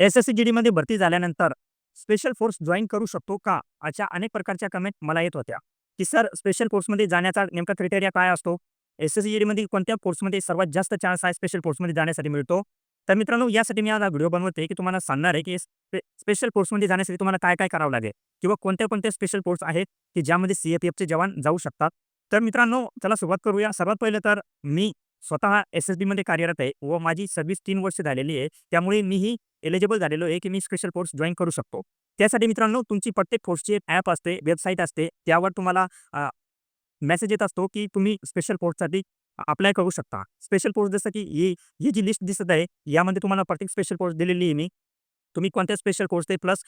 S S C G डीमध्ये भरती झाल्यानंतर स्पेशल फोर्स जॉईन करू शकतो का? अशा अनेक प्रकारच्या कमेंट मला येत होत्या. की सर स्पेशल फोर्समध्ये जाण्याचा नेमका क्रिटेरिया काय असतो? एस एस सी जी डीमध्ये कोणत्या फोर्समध्ये सर्वात जास्त चान्स आहे स्पेशल फोर्समध्ये जाण्यासाठी मिळतो? तर मित्रांनो यासाठी मी आज व्हिडिओ बनवते की तुम्हाला सांगणार आहे की स्पेशल फोर्समध्ये जाण्यासाठी तुम्हाला काय काय करावं लागेल? किंवा कोणत्या कोणत्या स्पेशल फोर्स आहेत की ज्यामध्ये सी एफचे जवान जाऊ शकतात? तर मित्रांनो चला सुरुवात करूया. सर्वात पहिलं तर मी स्वतः एस एस बीमध्ये कार्यरत आहे व माझी सर्व्हिस तीन वर्ष झालेली आहे. त्यामुळे मीही एलिजिबल झालेलो आहे की मी स्पेशल फोर्स जॉईन करू शकतो. त्यासाठी मित्रांनो तुमची प्रत्येक फोर्सची ॲप असते वेबसाईट असते त्यावर तुम्हाला मेसेज येत असतो की तुम्ही स्पेशल फोर्ससाठी अप्लाय करू शकता. स्पेशल फोर्स जसं की ही ही जी लिस्ट दिसत आहे यामध्ये तुम्हाला प्रत्येक स्पेशल फोर्स दिलेली आहे मी. तुम्ही कोणत्या स्पेशल कोर्स ते प्लस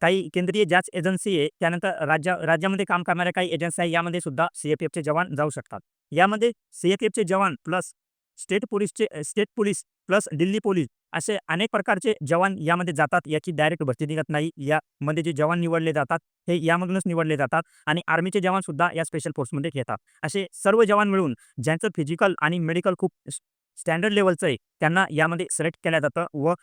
काही केंद्रीय जाच एजन्सी आहे त्यानंतर राज्या राज्यामध्ये काम करणाऱ्या काही एजन्सी आहे यामध्ये सुद्धा सी एफ एफचे जवान जाऊ शकतात. यामध्ये सी जवान plus state पोलीसचे state police plus Delhi police असे अनेक प्रकारचे जवान यामध्ये जातात याची डायरेक्ट भरती निघत नाही. यामध्ये जे जवान निवडले जातात हे यामधूनच निवडले जातात आणि आर्मीचे जवान सुद्धा या स्पेशल फोर्समध्ये घेतात असे सर्व जवान मिळून ज्यांचं फिजिकल आणि मेडिकल खूप स्टँडर्ड लेवलचं आहे. त्यांना यामध्ये सिलेक्ट केलं जातं व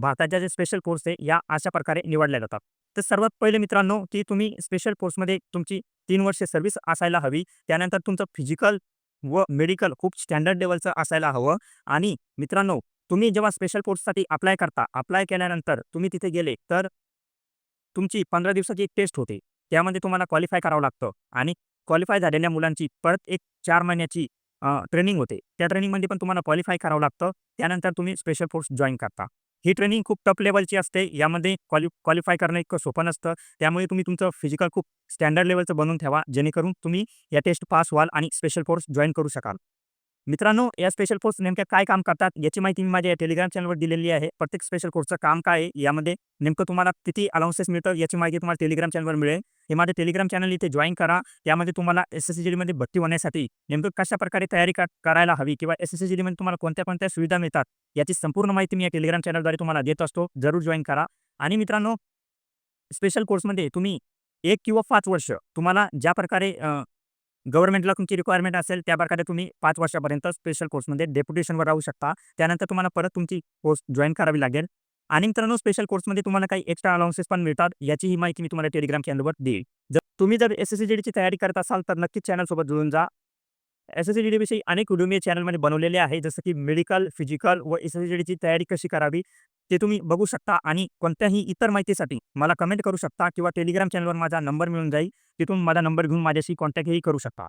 भारताच्या जे स्पेशल कोर्स आहे या अशा प्रकारे निवडल्या जातात. तर सर्वात पहिले मित्रांनो की तुम्ही स्पेशल कोर्समध्ये तुमची तीन वर्षे सर्व्हिस असायला हवी. त्यानंतर तुमचं फिजिकल व मेडिकल खूप स्टँडर्ड लेवलचं असायला हवं. आणि मित्रांनो तुम्ही जेव्हा स्पेशल कोर्ससाठी अप्लाय करता अप्लाय केल्यानंतर तुम्ही तिथे गेले तर तुमची पंधरा दिवसाची एक टेस्ट होते. त्यामध्ये तुम्हाला क्वालिफाय करावं लागतं. आणि क्वालिफाय झालेल्या मुलांची परत एक चार महिन्याची ट्रेनिंग होते. त्या ट्रेनिंगमध्ये पण तुम्हाला क्वालिफाय करावं लागतं. त्यानंतर तुम्ही स्पेशल फोर्स जॉईन करता. ही ट्रेनिंग खूप टफ लेवलची असते. यामध्ये क्वालि क्वालिफाय करणं इतकं सोपं नसतं. त्यामुळे तुम्ही तुमचं फिजिकल खूप स्टँडर्ड लेवलचं बनवून ठेवा. जेणेकरून तुम्ही या टेस्ट पास व्हाल आणि स्पेशल फोर्स जॉईन करू शकाल. मित्रांनो या स्पेशल फोर्स नेमक्या काय काम करतात याची माहिती मी माझ्या टेलिग्राम चॅनलवर दिलेली आहे. प्रत्येक स्पेशल फोर्सचं काम काय आहे यामध्ये नेमकं तुम्हाला किती अलाउन्सेस मिळतं याची माहिती तुम्हाला टेलिग्राम चॅनलवर मिळेल. हे माझे टेलिग्राम चॅनल इथे जॉईन करा. त्यामध्ये तुम्हाला एस एस सी भरती होण्यासाठी नेमकं कशा प्रकारे तयारी करायला हवी किंवा एस एस सी तुम्हाला कोणत्या कोणत्या सुविधा मिळतात याची संपूर्ण माहिती मी या टेलिग्राम चॅनलद्वारे तुम्हाला देत असतो. जरूर जॉईन करा. आणि मित्रांनो स्पेशल कोर्समध्ये तुम्ही एक किंवा पाच वर्ष तुम्हाला ज्या प्रकारे गव्हर्नमेंटला तुमची रिक्वायरमेंट असेल त्या प्रकारे तुम्ही पाच वर्षापर्यंत स्पेशल कोर्समध्ये डेप्युटेशनवर राहू शकता. त्यानंतर तुम्हाला परत तुमची कोर्स जॉईन करावी लागेल. आणि मित्रांनो स्पेशल कोर्समध्ये तुम्हाला काही एक्स्ट्रा अलाउन्सेस पण मिळतात. याचीही माहिती मी तुम्हाला टेलिग्राम चॅनलवर देईल. जर तुम्ही जर एस एस सी जीडीची तयारी करत असाल तर नक्कीच चॅनलसोबत जुळून जा. एस एस सी डीविषयी अनेक व्हिडिओ मी चॅनलमध्ये बनवलेले आहे. जसं की मेडिकल फिजिकल व एस एस सी जी डीची तयारी कशी करावी ते तुम्ही बघू शकता. आणि कोणत्याही इतर माहितीसाठी मला कमेंट करू शकता किंवा टेलिग्राम चॅनलवर माझा नंबर मिळून जाईल. तिथून माझा नंबर घेऊन माझ्याशी कॉन्टॅक्टही करू शकता.